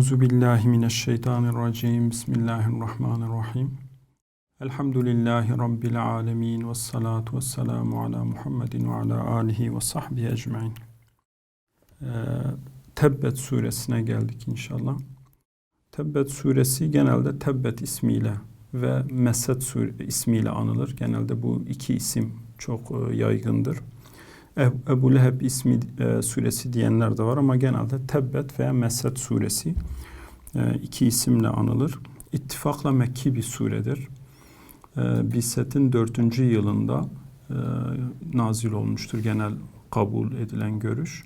Euzu billahi mineşşeytanirracim. Bismillahirrahmanirrahim. Elhamdülillahi rabbil alamin ve salatu vesselamu ala Muhammedin ve ala alihi ve sahbihi ecmaîn. Ee, Tebbet suresine geldik inşallah. Tebbet suresi genelde Tebbet ismiyle ve Mesed ismiyle anılır. Genelde bu iki isim çok e, yaygındır. Eb- Ebu Leheb ismi e, suresi diyenler de var ama genelde Tebbet veya Mesed suresi e, iki isimle anılır. İttifakla Mekki bir suredir. E, Biset'in dördüncü yılında e, nazil olmuştur genel kabul edilen görüş.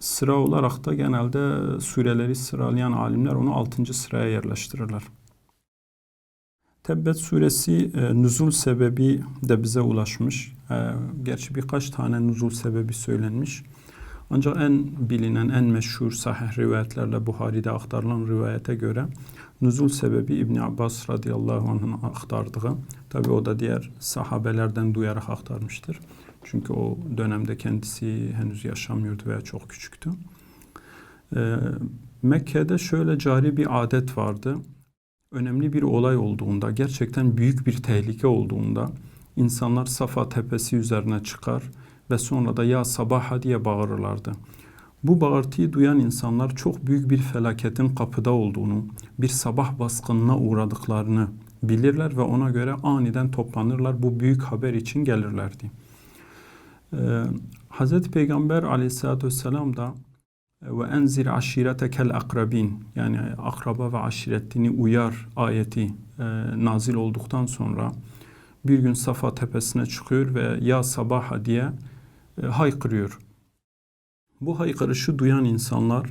Sıra olarak da genelde sureleri sıralayan alimler onu altıncı sıraya yerleştirirler. Tebbet suresi e, nüzul sebebi de bize ulaşmış. E, gerçi birkaç tane nüzul sebebi söylenmiş. Ancak en bilinen, en meşhur sahih rivayetlerle Buhari'de aktarılan rivayete göre nüzul sebebi İbn Abbas radıyallahu anh'ın aktardığı. Tabi o da diğer sahabelerden duyarak aktarmıştır. Çünkü o dönemde kendisi henüz yaşamıyordu veya çok küçüktü. E, Mekke'de şöyle cari bir adet vardı önemli bir olay olduğunda, gerçekten büyük bir tehlike olduğunda insanlar Safa tepesi üzerine çıkar ve sonra da ya sabaha diye bağırırlardı. Bu bağırtıyı duyan insanlar çok büyük bir felaketin kapıda olduğunu, bir sabah baskınına uğradıklarını bilirler ve ona göre aniden toplanırlar. Bu büyük haber için gelirlerdi. Ee, Hz. Peygamber aleyhissalatü vesselam da ve enzir aşiretekel akrabin yani akraba ve aşiretini uyar ayeti e, nazil olduktan sonra bir gün Safa tepesine çıkıyor ve ya sabaha diye e, haykırıyor. Bu haykırışı duyan insanlar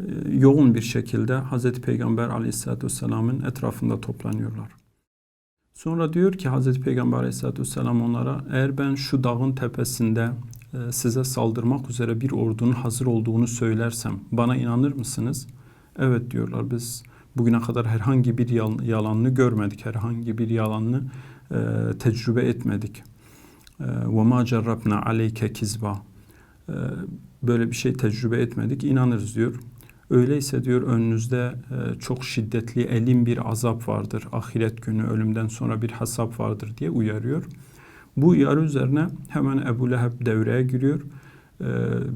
e, yoğun bir şekilde Hz. Peygamber aleyhissalatü vesselamın etrafında toplanıyorlar. Sonra diyor ki Hz. Peygamber aleyhissalatü vesselam onlara eğer ben şu dağın tepesinde size saldırmak üzere bir ordunun hazır olduğunu söylersem bana inanır mısınız? Evet diyorlar biz bugüne kadar herhangi bir yalanını görmedik, herhangi bir yalanını e, tecrübe etmedik. Ve ma cerrabna aleyke kizba. E, böyle bir şey tecrübe etmedik, inanırız diyor. Öyleyse diyor önünüzde e, çok şiddetli, elim bir azap vardır. Ahiret günü ölümden sonra bir hesap vardır diye uyarıyor. Bu uyarı üzerine hemen Ebu Leheb devreye giriyor. Ee,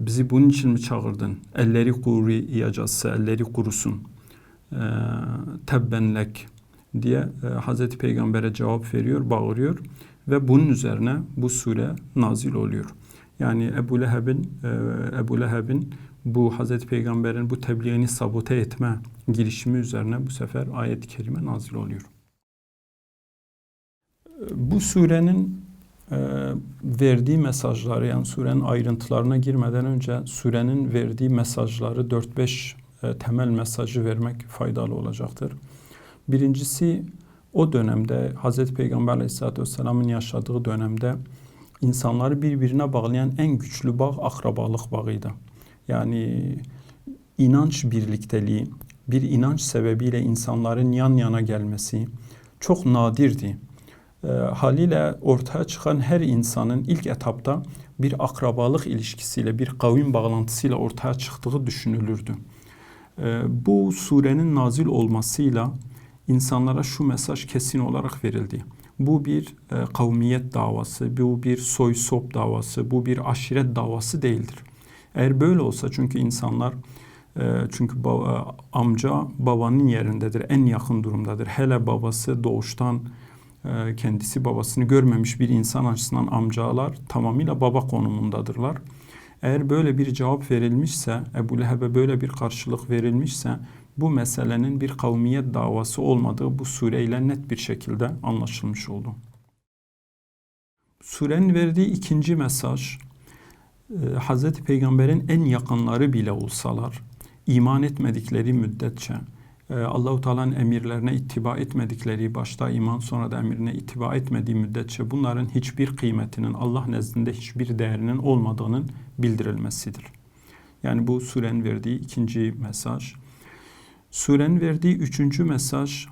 bizi bunun için mi çağırdın? Elleri kuruyacaksa elleri kurusun. Ee, tebbenlek diye e, Hazreti Peygamber'e cevap veriyor, bağırıyor ve bunun üzerine bu sure nazil oluyor. Yani Ebu Leheb'in e, Ebu Leheb'in bu Hazreti Peygamber'in bu tebliğini sabote etme girişimi üzerine bu sefer ayet-i kerime nazil oluyor. Bu surenin ee, verdiği mesajları yani surenin ayrıntılarına girmeden önce surenin verdiği mesajları 4-5 e, temel mesajı vermek faydalı olacaktır. Birincisi o dönemde Hz. Peygamber Aleyhisselatü Vesselam'ın yaşadığı dönemde insanları birbirine bağlayan en güçlü bağ akrabalık bağıydı. Yani inanç birlikteliği, bir inanç sebebiyle insanların yan yana gelmesi çok nadirdi e, haliyle ortaya çıkan her insanın ilk etapta bir akrabalık ilişkisiyle, bir kavim bağlantısıyla ortaya çıktığı düşünülürdü. E, bu surenin nazil olmasıyla insanlara şu mesaj kesin olarak verildi. Bu bir e, kavmiyet davası, bu bir soy sop davası, bu bir aşiret davası değildir. Eğer böyle olsa çünkü insanlar e, çünkü baba, amca babanın yerindedir, en yakın durumdadır. Hele babası doğuştan ee, kendisi babasını görmemiş bir insan açısından amcalar tamamıyla baba konumundadırlar. Eğer böyle bir cevap verilmişse, Ebu Leheb'e böyle bir karşılık verilmişse bu meselenin bir kavmiyet davası olmadığı bu sureyle net bir şekilde anlaşılmış oldu. Surenin verdiği ikinci mesaj, e, Hz. Peygamber'in en yakınları bile olsalar, iman etmedikleri müddetçe, ee, Allahu Teala'nın emirlerine ittiba etmedikleri, başta iman sonra da emrine ittiba etmediği müddetçe bunların hiçbir kıymetinin, Allah nezdinde hiçbir değerinin olmadığının bildirilmesidir. Yani bu surenin verdiği ikinci mesaj. Surenin verdiği üçüncü mesaj,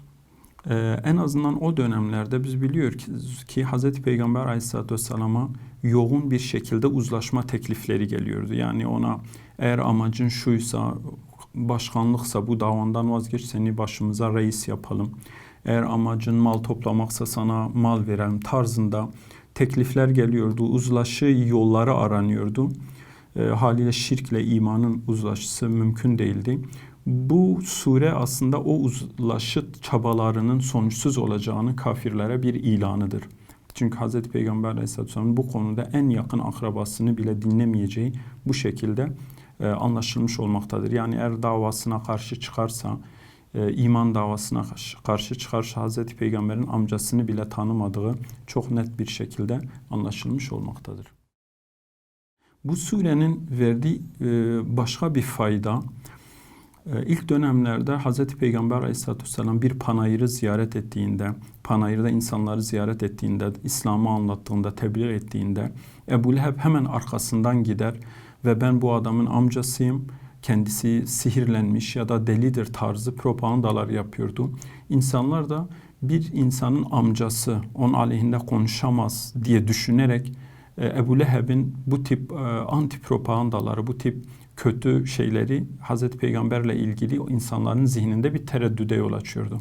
e, en azından o dönemlerde biz biliyoruz ki, ki Hz. Peygamber Aleyhisselatü Vesselam'a yoğun bir şekilde uzlaşma teklifleri geliyordu. Yani ona eğer amacın şuysa, başkanlıksa bu davandan vazgeç seni başımıza reis yapalım. Eğer amacın mal toplamaksa sana mal verelim tarzında teklifler geliyordu. Uzlaşı yolları aranıyordu. E, haliyle şirkle imanın uzlaşısı mümkün değildi. Bu sure aslında o uzlaşı çabalarının sonuçsuz olacağını kafirlere bir ilanıdır. Çünkü Hz. Peygamber Aleyhisselatü bu konuda en yakın akrabasını bile dinlemeyeceği bu şekilde e, anlaşılmış olmaktadır. Yani eğer davasına karşı çıkarsa, e, iman davasına karşı çıkarsa Hz. Peygamber'in amcasını bile tanımadığı çok net bir şekilde anlaşılmış olmaktadır. Bu surenin verdiği e, başka bir fayda, e, ilk dönemlerde Hz. Peygamber Aleyhisselatü Vesselam bir panayırı ziyaret ettiğinde, panayırda insanları ziyaret ettiğinde, İslam'ı anlattığında, tebliğ ettiğinde Ebu Leheb hemen arkasından gider ve ben bu adamın amcasıyım, kendisi sihirlenmiş ya da delidir tarzı propagandalar yapıyordu. İnsanlar da bir insanın amcası onun aleyhinde konuşamaz diye düşünerek e, Ebu Leheb'in bu tip e, anti propagandaları, bu tip kötü şeyleri Hazreti Peygamberle ilgili insanların zihninde bir tereddüde yol açıyordu.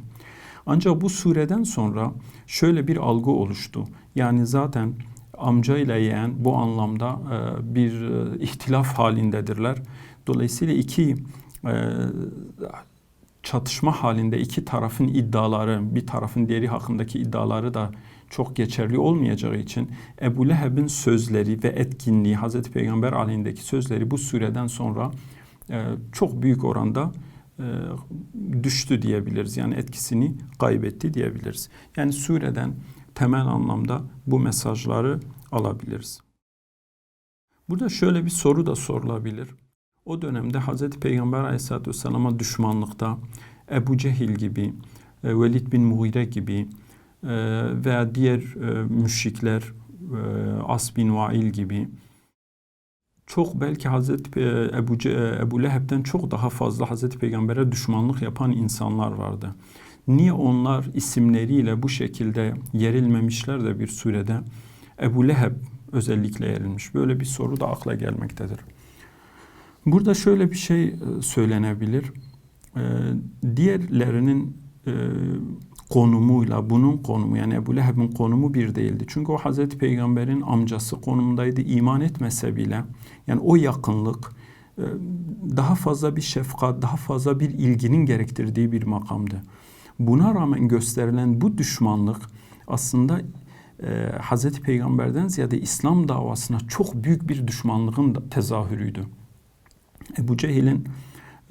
Ancak bu sureden sonra şöyle bir algı oluştu. Yani zaten amca ile yeğen bu anlamda e, bir ihtilaf halindedirler. Dolayısıyla iki çatışma halinde iki tarafın iddiaları, bir tarafın diğeri hakkındaki iddiaları da çok geçerli olmayacağı için Ebu Leheb'in sözleri ve etkinliği Hazreti Peygamber aleyhindeki sözleri bu süreden sonra e, çok büyük oranda e, düştü diyebiliriz. Yani etkisini kaybetti diyebiliriz. Yani sureden temel anlamda bu mesajları alabiliriz. Burada şöyle bir soru da sorulabilir. O dönemde Hazreti Peygamber Aleyhisselatü Vesselam'a düşmanlıkta Ebu Cehil gibi, e, Velid bin Mughire gibi e, veya diğer e, müşrikler As bin Vail gibi çok belki Hazreti Ebu, Ebu Leheb'den çok daha fazla Hazreti Peygamber'e düşmanlık yapan insanlar vardı. Niye onlar isimleriyle bu şekilde yerilmemişler de bir surede Ebu Leheb özellikle yerilmiş? Böyle bir soru da akla gelmektedir. Burada şöyle bir şey e, söylenebilir. E, diğerlerinin e, konumuyla bunun konumu yani Ebu Leheb'in konumu bir değildi. Çünkü o Hazreti Peygamber'in amcası konumundaydı. iman etmese bile yani o yakınlık daha fazla bir şefkat, daha fazla bir ilginin gerektirdiği bir makamdı. Buna rağmen gösterilen bu düşmanlık aslında e, Hazreti Peygamber'den ziyade İslam davasına çok büyük bir düşmanlığın tezahürüydü. Ebu Cehil'in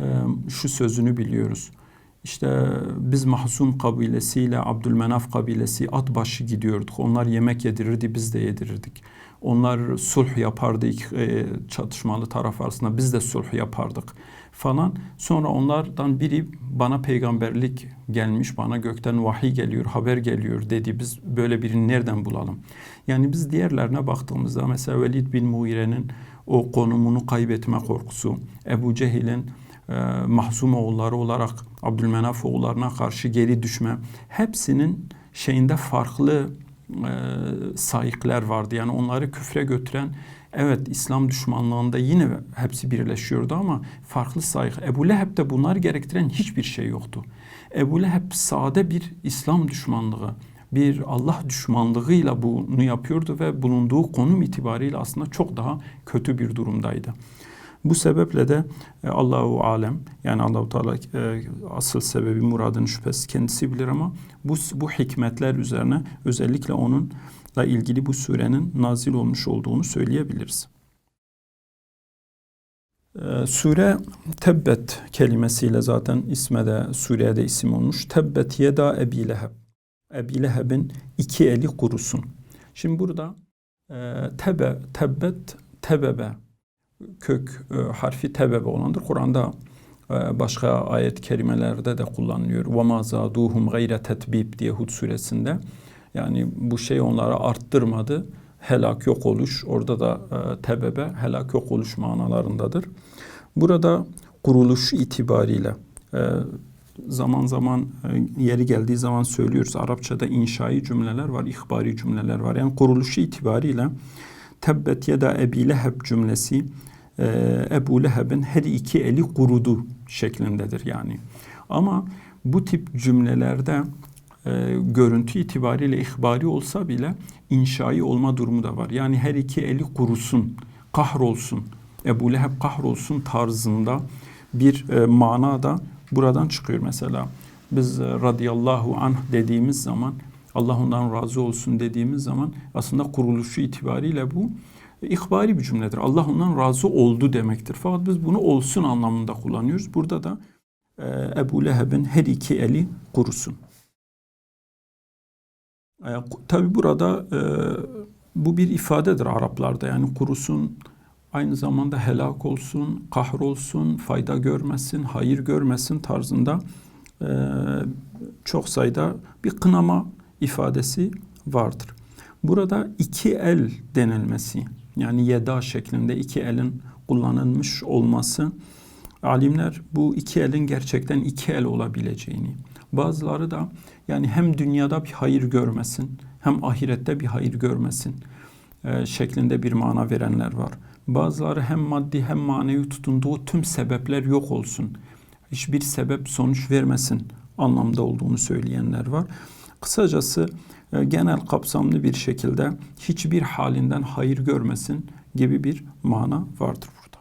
e, şu sözünü biliyoruz. İşte biz Mahzum kabilesiyle Abdülmenaf kabilesi at başı gidiyorduk. Onlar yemek yedirirdi, biz de yedirirdik. Onlar sulh yapardı e, çatışmalı taraf arasında, biz de sulh yapardık falan. Sonra onlardan biri bana peygamberlik gelmiş, bana gökten vahiy geliyor, haber geliyor dedi. Biz böyle birini nereden bulalım? Yani biz diğerlerine baktığımızda mesela Velid bin Muire'nin o konumunu kaybetme korkusu, Ebu Cehil'in e, mahzum oğulları olarak Abdülmenaf oğullarına karşı geri düşme, hepsinin şeyinde farklı e, sayıklar vardı. Yani onları küfre götüren Evet İslam düşmanlığında yine hepsi birleşiyordu ama farklı sayık. Ebu Leheb de bunları gerektiren hiçbir şey yoktu. Ebu Leheb sade bir İslam düşmanlığı, bir Allah düşmanlığıyla bunu yapıyordu ve bulunduğu konum itibariyle aslında çok daha kötü bir durumdaydı. Bu sebeple de e, Allahu alem yani Allahu Teala e, asıl sebebi muradını şüphesiz kendisi bilir ama bu bu hikmetler üzerine özellikle onunla ilgili bu surenin nazil olmuş olduğunu söyleyebiliriz. E, sure Tebbet kelimesiyle zaten isme de sureye de isim olmuş. Tebbet yeda Ebi Leheb. Ebi Leheb'in iki eli kurusun. Şimdi burada e, tebe, tebbet, tebebe kök e, harfi tebebe olandır. Kur'an'da e, başka ayet kerimelerde de kullanılıyor. وَمَا زَادُوهُمْ غَيْرَ tetbib diye Hud suresinde. Yani bu şey onlara arttırmadı. Helak yok oluş. Orada da e, tebebe helak yok oluş manalarındadır. Burada kuruluş itibariyle e, zaman zaman e, yeri geldiği zaman söylüyoruz. Arapçada inşai cümleler var, ihbari cümleler var. Yani kuruluşu itibariyle tebbet ya da ebi leheb cümlesi e, Ebu Leheb'in her iki eli kurudu şeklindedir yani. Ama bu tip cümlelerde e, görüntü itibariyle ihbari olsa bile inşai olma durumu da var. Yani her iki eli kurusun, kahrolsun, Ebu Leheb kahrolsun tarzında bir e, mana da buradan çıkıyor mesela. Biz e, radıyallahu anh dediğimiz zaman Allah ondan razı olsun dediğimiz zaman aslında kuruluşu itibariyle bu ihbari bir cümledir. Allah ondan razı oldu demektir. Fakat biz bunu olsun anlamında kullanıyoruz. Burada da e, Ebu Leheb'in her iki eli kurusun. E, Tabi burada e, bu bir ifadedir Araplarda. Yani kurusun aynı zamanda helak olsun, kahrolsun, fayda görmesin, hayır görmesin tarzında e, çok sayıda bir kınama ifadesi vardır. Burada iki el denilmesi yani yeda şeklinde iki elin kullanılmış olması alimler bu iki elin gerçekten iki el olabileceğini bazıları da yani hem dünyada bir hayır görmesin hem ahirette bir hayır görmesin e, şeklinde bir mana verenler var. Bazıları hem maddi hem manevi tutunduğu tüm sebepler yok olsun. Hiçbir sebep sonuç vermesin anlamda olduğunu söyleyenler var. Kısacası e, genel kapsamlı bir şekilde hiçbir halinden hayır görmesin gibi bir mana vardır burada.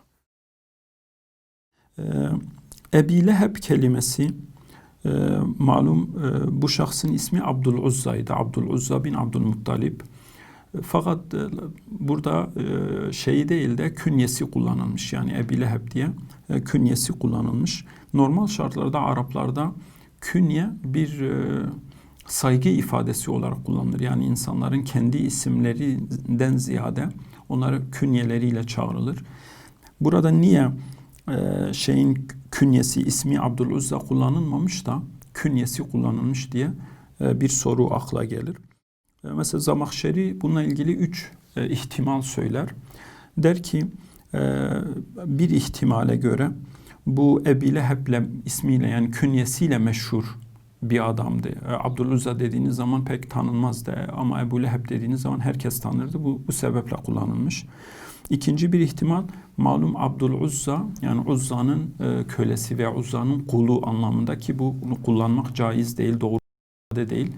E, Ebi Leheb kelimesi e, malum bu şahsın ismi Abdul Uzza'ydı. Abdul Uzza bin Abdülmuttalib. Fakat burada şeyi değil de künyesi kullanılmış. Yani Ebi Leheb diye künyesi kullanılmış. Normal şartlarda Araplarda künye bir saygı ifadesi olarak kullanılır. Yani insanların kendi isimlerinden ziyade onları künyeleriyle çağrılır. Burada niye e, şeyin künyesi ismi Abdülüzza kullanılmamış da künyesi kullanılmış diye e, bir soru akla gelir. E, mesela Zamakşeri bununla ilgili üç e, ihtimal söyler. Der ki e, bir ihtimale göre bu Ebi Leheb'le ismiyle yani künyesiyle meşhur bir adamdı. E, Abdülüzza dediğiniz zaman pek tanınmazdı ama Ebu Leheb dediğiniz zaman herkes tanırdı. Bu, bu sebeple kullanılmış. İkinci bir ihtimal malum Abdülüzza yani Uzza'nın e, kölesi veya Uzza'nın kulu anlamındaki bunu kullanmak caiz değil, doğru de değil.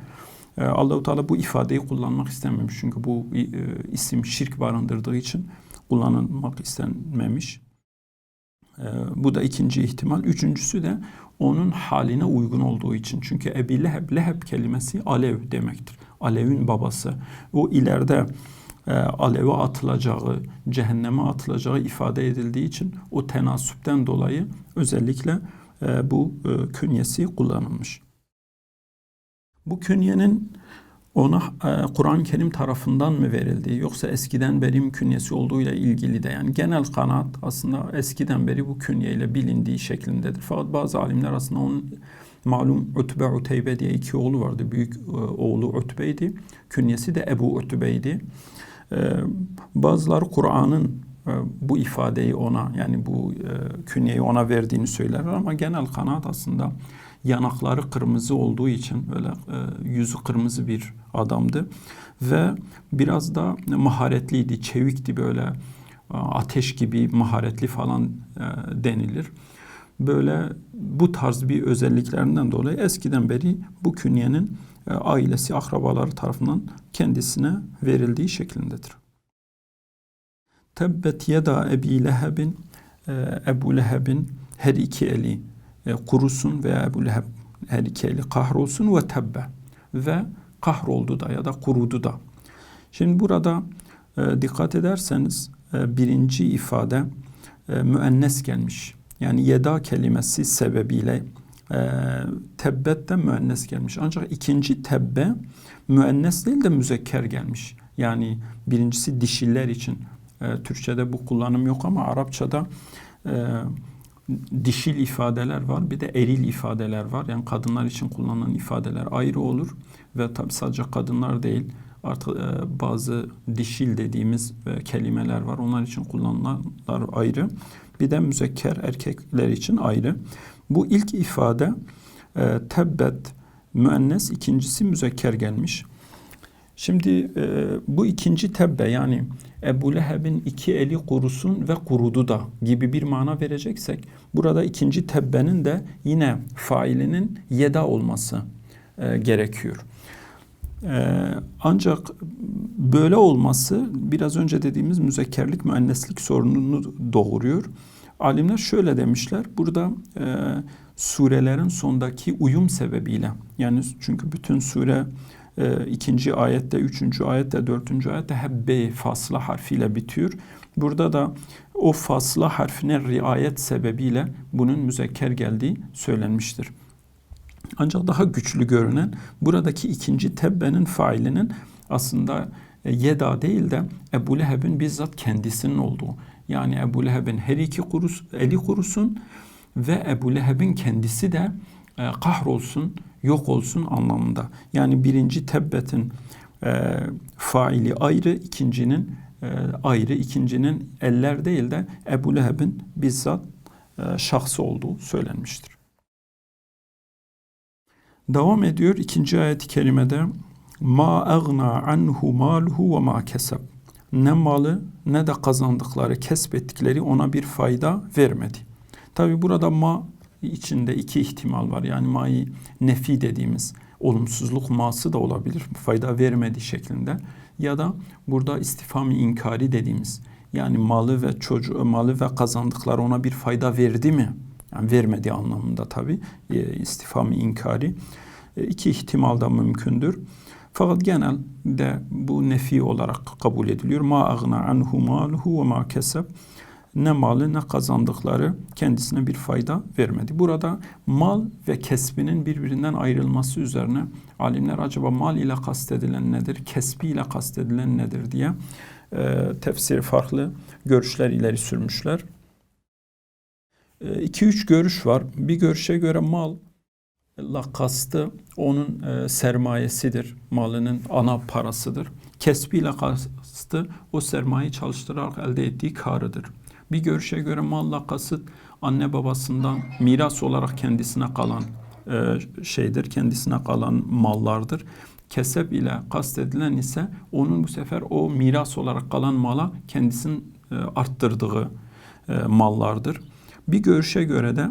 E, Allahu Teala bu ifadeyi kullanmak istememiş. Çünkü bu e, isim şirk barındırdığı için kullanılmak istenmemiş. E, bu da ikinci ihtimal. Üçüncüsü de onun haline uygun olduğu için. Çünkü Ebi Leheb, Leheb kelimesi alev demektir. Alev'in babası. O ileride e, aleve atılacağı, cehenneme atılacağı ifade edildiği için o tenasüpten dolayı özellikle e, bu e, künyesi kullanılmış. Bu künyenin ona e, Kur'an-ı Kerim tarafından mı verildi yoksa eskiden beri mi künyesi olduğuyla ilgili de yani genel kanaat aslında eskiden beri bu künyeyle bilindiği şeklindedir. Fakat bazı alimler aslında onun malum Utbe Uteybe diye iki oğlu vardı. Büyük e, oğlu Utbe'ydi. Künyesi de Ebu Utbe'ydi. E, bazıları Kur'an'ın e, bu ifadeyi ona yani bu künyeyi ona verdiğini söylerler ama genel kanaat aslında yanakları kırmızı olduğu için böyle e, yüzü kırmızı bir adamdı ve biraz da maharetliydi, çevikti böyle e, ateş gibi maharetli falan e, denilir. Böyle bu tarz bir özelliklerinden dolayı eskiden beri bu künyenin e, ailesi, akrabaları tarafından kendisine verildiği şeklindedir. Tebbet yeda Ebi Leheb'in e, Ebu Leheb'in her iki eli e, kurusun veya Ebu Leheb her iki eli kahrolsun ve tebbe ve kahroldu da ya da kurudu da. Şimdi burada e, dikkat ederseniz e, birinci ifade e, müennes gelmiş. Yani yeda kelimesi sebebiyle e, tebbet de müennes gelmiş. Ancak ikinci tebbe müennes değil de müzekker gelmiş. Yani birincisi dişiller için. E, Türkçe'de bu kullanım yok ama Arapçada e, dişil ifadeler var bir de eril ifadeler var. Yani kadınlar için kullanılan ifadeler ayrı olur ve tabi sadece kadınlar değil artık e, bazı dişil dediğimiz e, kelimeler var. Onlar için kullanılanlar ayrı. Bir de müzekker erkekler için ayrı. Bu ilk ifade e, tebbet müennes, ikincisi müzekker gelmiş. Şimdi e, bu ikinci tebbe yani Ebu Leheb'in iki eli kurusun ve kurudu da gibi bir mana vereceksek burada ikinci tebbenin de yine failinin yeda olması e, gerekiyor. E, ancak böyle olması biraz önce dediğimiz müzekkerlik müenneslik sorununu doğuruyor. Alimler şöyle demişler. Burada e, surelerin sondaki uyum sebebiyle yani çünkü bütün sure e, ikinci ayette, üçüncü ayette, dördüncü ayette hep B fasla harfiyle bitiyor. Burada da o fasla harfine riayet sebebiyle bunun müzekker geldiği söylenmiştir. Ancak daha güçlü görünen buradaki ikinci tebbenin failinin aslında e, Yeda değil de Ebu Leheb'in bizzat kendisinin olduğu. Yani Ebu Leheb'in her iki kurus, eli kurusun ve Ebu Leheb'in kendisi de e, kahrolsun, yok olsun anlamında. Yani birinci tebbetin e, faili ayrı, ikincinin e, ayrı, ikincinin eller değil de Ebu Leheb'in bizzat e, şahsı olduğu söylenmiştir. Devam ediyor ikinci ayet-i kerimede ma agna anhu maluhu ve ma keseb. Ne malı ne de kazandıkları, kesbettikleri ona bir fayda vermedi. Tabi burada ma içinde iki ihtimal var. Yani ma'yı nefi dediğimiz olumsuzluk ma'sı da olabilir. Fayda vermedi şeklinde. Ya da burada istifami inkari dediğimiz yani malı ve çocuğu malı ve kazandıkları ona bir fayda verdi mi? Yani vermedi anlamında tabi e, istifami inkari. E, iki ihtimal da mümkündür. Fakat genelde bu nefi olarak kabul ediliyor. Ma agna anhu maluhu ve ma keseb ne malı ne kazandıkları kendisine bir fayda vermedi. Burada mal ve kesbinin birbirinden ayrılması üzerine alimler acaba mal ile kastedilen nedir, kesbi ile kastedilen nedir diye e, tefsiri farklı görüşler ileri sürmüşler. 2-3 e, görüş var. Bir görüşe göre mal la kastı onun e, sermayesidir, malının ana parasıdır. Kesbi ile kastı o sermayeyi çalıştırarak elde ettiği karıdır. Bir görüşe göre malla kasıt anne babasından miras olarak kendisine kalan e, şeydir, kendisine kalan mallardır. Kesep ile kastedilen ise onun bu sefer o miras olarak kalan mala kendisinin e, arttırdığı e, mallardır. Bir görüşe göre de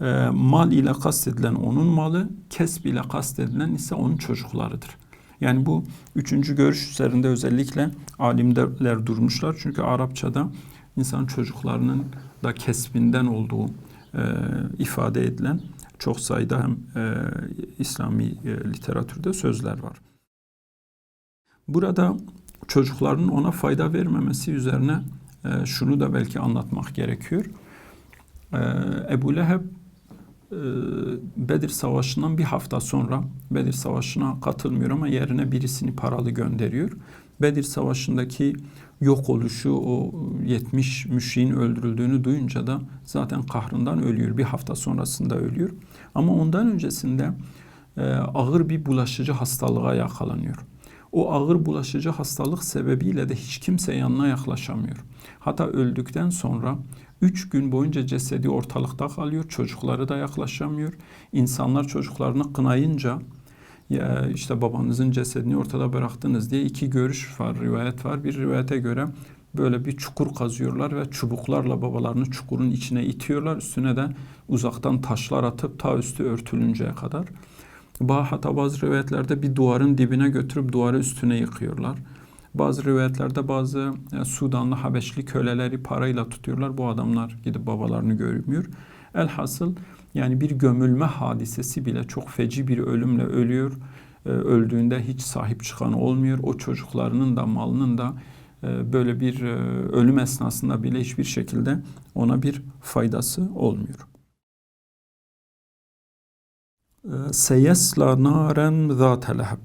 e, mal ile kastedilen onun malı, kesb ile kastedilen ise onun çocuklarıdır. Yani bu üçüncü görüş üzerinde özellikle alimler durmuşlar. Çünkü Arapçada insan çocuklarının da kesbinden olduğu e, ifade edilen çok sayıda hem e, İslami e, literatürde sözler var. Burada çocukların ona fayda vermemesi üzerine e, şunu da belki anlatmak gerekiyor. E, Ebu Leheb e, Bedir Savaşı'ndan bir hafta sonra Bedir Savaşı'na katılmıyor ama yerine birisini paralı gönderiyor. Bedir Savaşı'ndaki yok oluşu, o 70 müşriğin öldürüldüğünü duyunca da zaten kahrından ölüyor. Bir hafta sonrasında ölüyor. Ama ondan öncesinde e, ağır bir bulaşıcı hastalığa yakalanıyor. O ağır bulaşıcı hastalık sebebiyle de hiç kimse yanına yaklaşamıyor. Hatta öldükten sonra üç gün boyunca cesedi ortalıkta kalıyor. Çocukları da yaklaşamıyor. İnsanlar çocuklarını kınayınca ya işte babanızın cesedini ortada bıraktınız diye iki görüş var, rivayet var. Bir rivayete göre böyle bir çukur kazıyorlar ve çubuklarla babalarını çukurun içine itiyorlar. Üstüne de uzaktan taşlar atıp ta üstü örtülünceye kadar. Hatta bazı rivayetlerde bir duvarın dibine götürüp duvarı üstüne yıkıyorlar. Bazı rivayetlerde bazı e, Sudanlı Habeşli köleleri parayla tutuyorlar. Bu adamlar gidip babalarını görmüyor. Elhasıl yani bir gömülme hadisesi bile çok feci bir ölümle ölüyor. E, öldüğünde hiç sahip çıkan olmuyor. O çocuklarının da malının da e, böyle bir e, ölüm esnasında bile hiçbir şekilde ona bir faydası olmuyor. E, Seyesla naren zâte leheb.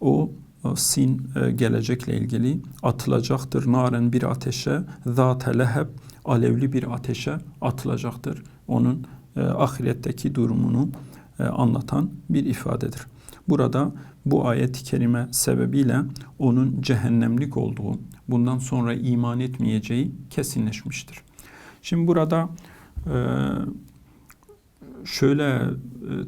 O e, sin e, gelecekle ilgili atılacaktır. Naren bir ateşe, zâte leheb alevli bir ateşe atılacaktır. Onun e, ahiretteki durumunu e, anlatan bir ifadedir. Burada bu ayet-i kerime sebebiyle onun cehennemlik olduğu, bundan sonra iman etmeyeceği kesinleşmiştir. Şimdi burada e, şöyle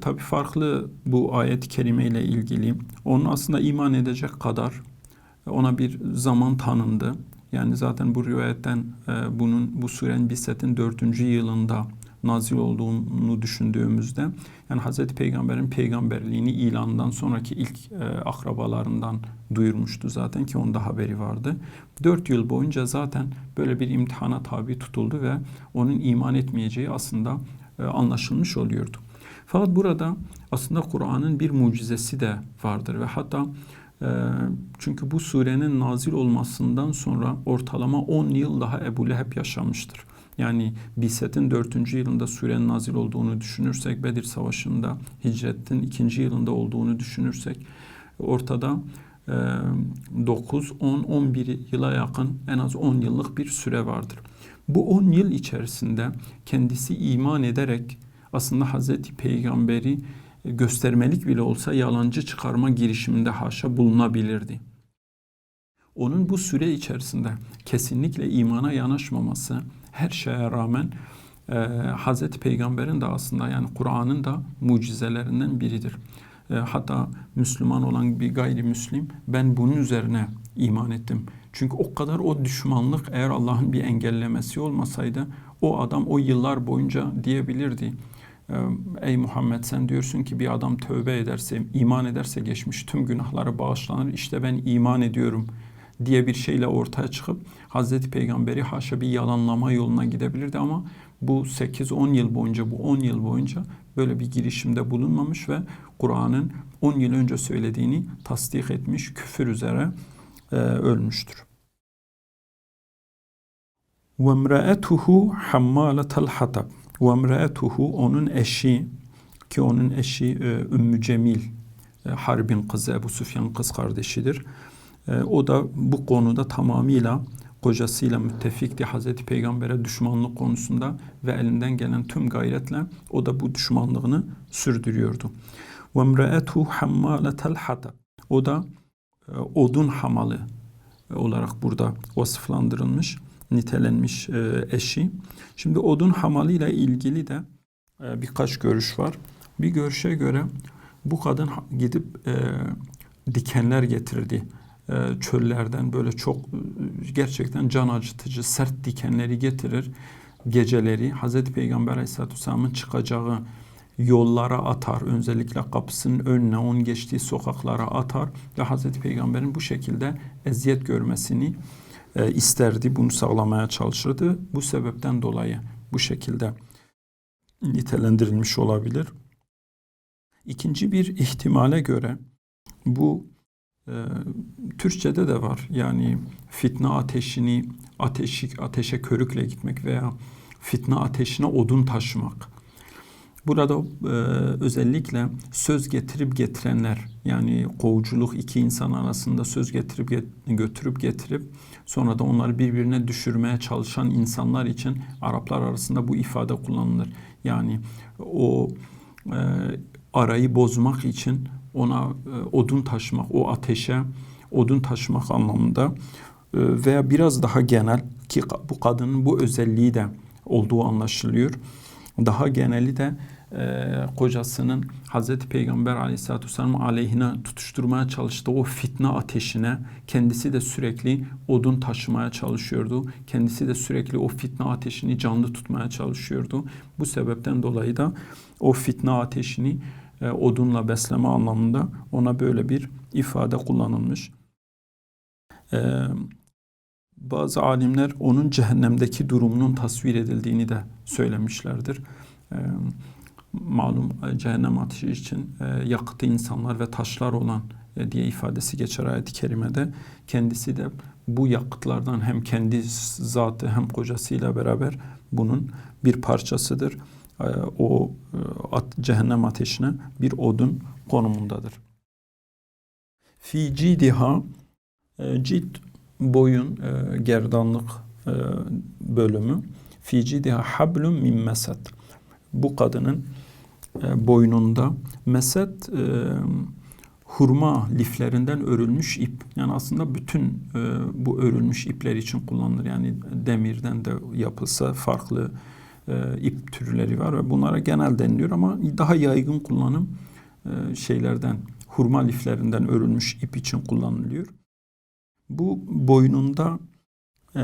tabi farklı bu ayet-i kerime ile ilgili onun aslında iman edecek kadar Ona bir zaman tanındı. Yani zaten bu rivayetten e, bunun bu surenin Biset'in dördüncü yılında nazil olduğunu düşündüğümüzde yani Hazreti Peygamber'in peygamberliğini ilandan sonraki ilk e, akrabalarından duyurmuştu zaten ki onda haberi vardı. Dört yıl boyunca zaten böyle bir imtihana tabi tutuldu ve onun iman etmeyeceği aslında e, anlaşılmış oluyordu. Fakat burada aslında Kur'an'ın bir mucizesi de vardır ve hatta e, çünkü bu surenin nazil olmasından sonra ortalama 10 yıl daha Ebu Leheb yaşamıştır. Yani Biset'in 4. yılında surenin nazil olduğunu düşünürsek, Bedir Savaşı'nda hicretin 2. yılında olduğunu düşünürsek ortada 9, 10, 11 yıla yakın en az 10 yıllık bir süre vardır. Bu 10 yıl içerisinde kendisi iman ederek aslında Hazreti Peygamber'i göstermelik bile olsa yalancı çıkarma girişiminde haşa bulunabilirdi. Onun bu süre içerisinde kesinlikle imana yanaşmaması her şeye rağmen e, Hazreti Peygamber'in de aslında yani Kur'an'ın da mucizelerinden biridir. E, hatta Müslüman olan bir gayrimüslim ben bunun üzerine iman ettim. Çünkü o kadar o düşmanlık eğer Allah'ın bir engellemesi olmasaydı o adam o yıllar boyunca diyebilirdi. E, ey Muhammed sen diyorsun ki bir adam tövbe ederse, iman ederse geçmiş tüm günahları bağışlanır. İşte ben iman ediyorum diye bir şeyle ortaya çıkıp Hazreti Peygamber'i haşa bir yalanlama yoluna gidebilirdi ama bu 8-10 yıl boyunca, bu 10 yıl boyunca böyle bir girişimde bulunmamış ve Kur'an'ın 10 yıl önce söylediğini tasdik etmiş, küfür üzere e, ölmüştür. وَمْرَأَتُهُ حَمَّالَةَ الْحَطَبِ وَمْرَأَتُهُ onun eşi ki onun eşi e, Ümmü Cemil, e, Harbin kızı Ebu Süfyan kız kardeşidir. E, o da bu konuda tamamıyla kocasıyla müttefikti Hazreti Peygamber'e düşmanlık konusunda ve elinden gelen tüm gayretle o da bu düşmanlığını sürdürüyordu. Emraetu hammaletel hatab. O da e, odun hamalı olarak burada vasıflandırılmış, nitelenmiş e, eşi. Şimdi odun hamalı ile ilgili de e, birkaç görüş var. Bir görüşe göre bu kadın gidip dikenler getirdi e, çöllerden böyle çok e, gerçekten can acıtıcı sert dikenleri getirir. Geceleri Hazreti Peygamber Aleyhisselatü Vesselam'ın çıkacağı yollara atar. Özellikle kapısının önüne, onun geçtiği sokaklara atar ve Hazreti Peygamber'in bu şekilde eziyet görmesini e, isterdi. Bunu sağlamaya çalışırdı. Bu sebepten dolayı bu şekilde nitelendirilmiş olabilir. İkinci bir ihtimale göre bu ee, Türkçe'de de var. Yani fitne ateşini ateşi, ateşe körükle gitmek veya fitne ateşine odun taşımak. Burada e, özellikle söz getirip getirenler yani kovuculuk iki insan arasında söz getirip get, götürüp getirip sonra da onları birbirine düşürmeye çalışan insanlar için Araplar arasında bu ifade kullanılır. Yani o e, arayı bozmak için ona e, odun taşımak, o ateşe odun taşımak anlamında e, veya biraz daha genel ki bu kadının bu özelliği de olduğu anlaşılıyor. Daha geneli de e, kocasının Hazreti Peygamber Aleyhisselatü Vesselam aleyhine tutuşturmaya çalıştığı o fitne ateşine kendisi de sürekli odun taşımaya çalışıyordu. Kendisi de sürekli o fitne ateşini canlı tutmaya çalışıyordu. Bu sebepten dolayı da o fitne ateşini e, odunla besleme anlamında ona böyle bir ifade kullanılmış. E, bazı alimler onun cehennemdeki durumunun tasvir edildiğini de söylemişlerdir. E, malum e, cehennem ateşi için e, yakıtı insanlar ve taşlar olan e, diye ifadesi geçer ayet-i kerimede. Kendisi de bu yakıtlardan hem kendi zatı hem kocasıyla beraber bunun bir parçasıdır. Ee, o e, cehennem ateşine bir odun konumundadır. Fi cidiha e, cid boyun e, gerdanlık bölümü fi cidiha hablum min mesed. Bu kadının boynunda meset hurma liflerinden örülmüş ip. Yani aslında bütün bu örülmüş ipler için kullanılır. Yani demirden de yapılsa farklı e, ip türleri var ve bunlara genel deniliyor ama daha yaygın kullanım e, şeylerden hurma liflerinden örülmüş ip için kullanılıyor. Bu boynunda e,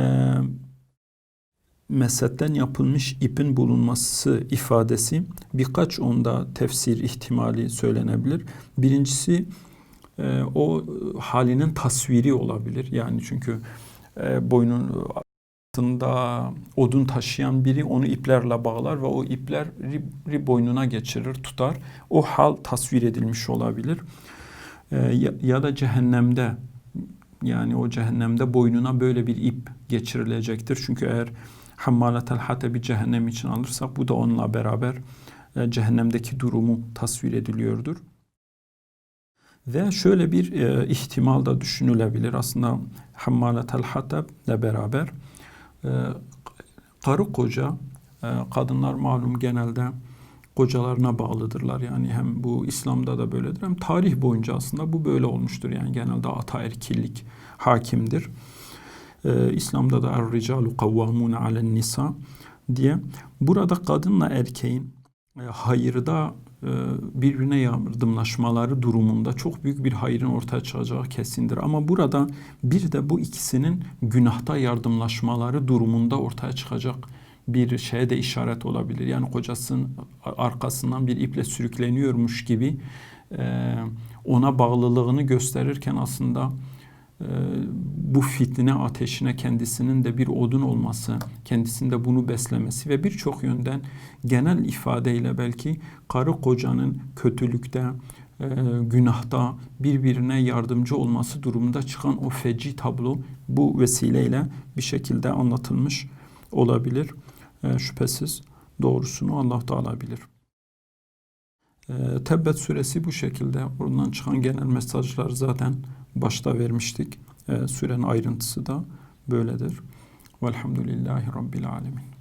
mesetten yapılmış ipin bulunması ifadesi birkaç onda tefsir ihtimali söylenebilir. Birincisi e, o halinin tasviri olabilir. Yani çünkü e, boynun altında odun taşıyan biri onu iplerle bağlar ve o ipleri boynuna geçirir, tutar. O hal tasvir edilmiş olabilir. E, ya, da cehennemde yani o cehennemde boynuna böyle bir ip geçirilecektir. Çünkü eğer hammalatel hatebi cehennem için alırsak bu da onunla beraber e, cehennemdeki durumu tasvir ediliyordur. Ve şöyle bir e, ihtimal da düşünülebilir. Aslında hammalatel hateb ile beraber e, karı koca e, kadınlar malum genelde kocalarına bağlıdırlar. Yani hem bu İslam'da da böyledir hem tarih boyunca aslında bu böyle olmuştur. Yani genelde ataerkillik hakimdir. Ee, İslam'da da er-ricalu kavvamune alen nisa diye. Burada kadınla erkeğin e, hayırda birbirine yardımlaşmaları durumunda çok büyük bir hayrın ortaya çıkacağı kesindir. Ama burada bir de bu ikisinin günahta yardımlaşmaları durumunda ortaya çıkacak bir şeye de işaret olabilir. Yani kocasının arkasından bir iple sürükleniyormuş gibi e, ona bağlılığını gösterirken aslında e, bu fitne ateşine kendisinin de bir odun olması, kendisinde bunu beslemesi ve birçok yönden genel ifadeyle belki karı kocanın kötülükte, e, günahta birbirine yardımcı olması durumunda çıkan o feci tablo bu vesileyle bir şekilde anlatılmış olabilir. E, şüphesiz doğrusunu Allah Teala bilir. E, Tebbet suresi bu şekilde. Buradan çıkan genel mesajlar zaten başta vermiştik. E, sürenin ayrıntısı da böyledir. Velhamdülillahi Rabbil Alemin.